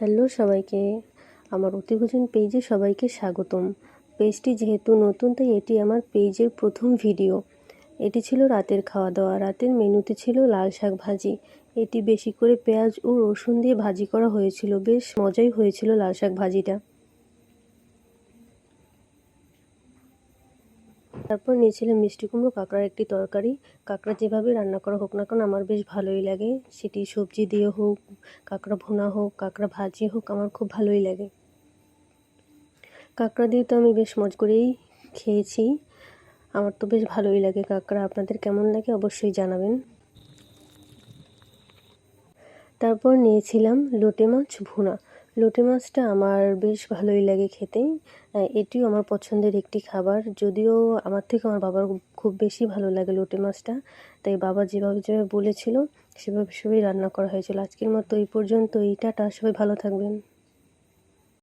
Hello সবাইকে। আমার অতিভোজন পেজে সবাইকে স্বাগতম। পেজটি যেহেতু নতুন, তাই এটি আমার পেজের প্রথম ভিডিও। এটি ছিল রাতের খাওয়া দাওয়া রাতের মেনুতে ছিল লাল শাক ভাজি। এটি বেশি করে পেঁয়াজ ও রসুন দিয়ে ভাজি করা হয়েছিল। বেশ মজাই হয়েছিল লাল শাক ভাজিটা। তারপর নিয়েছিলাম মিষ্টি কুমড়ো, কাঁকড়ার একটি তরকারি। কাঁকড়া যেভাবে রান্না করা হোক না কারণ আমার বেশ ভালোই লাগে। সেটি সবজি দিয়ে হোক, কাঁকড়া ভুনা হোক, কাঁকড়া ভাজি হোক, আমার খুব ভালোই লাগে। কাঁকড়া দিয়ে তো আমি বেশ মজ করেই খেয়েছি। আমার তো বেশ ভালোই লাগে কাঁকড়া। আপনাদের কেমন লাগে অবশ্যই জানাবেন। তারপর নিয়েছিলাম লোটে মাছ ভুনা। লোটে মাছটা আমার বেশ ভালোই লাগে খেতে। এটিও আমার পছন্দের একটি খাবার। যদিও আমার থেকে আমার বাবার খুব বেশি ভালো লাগে লোটে মাছটা। তাই বাবা যেভাবে যেভাবে বলেছিল, সেভাবে সেভাবেই রান্না করা হয়েছিল। আজকের মতো এই পর্যন্ত। এইটাটা সবাই ভালো থাকবেন।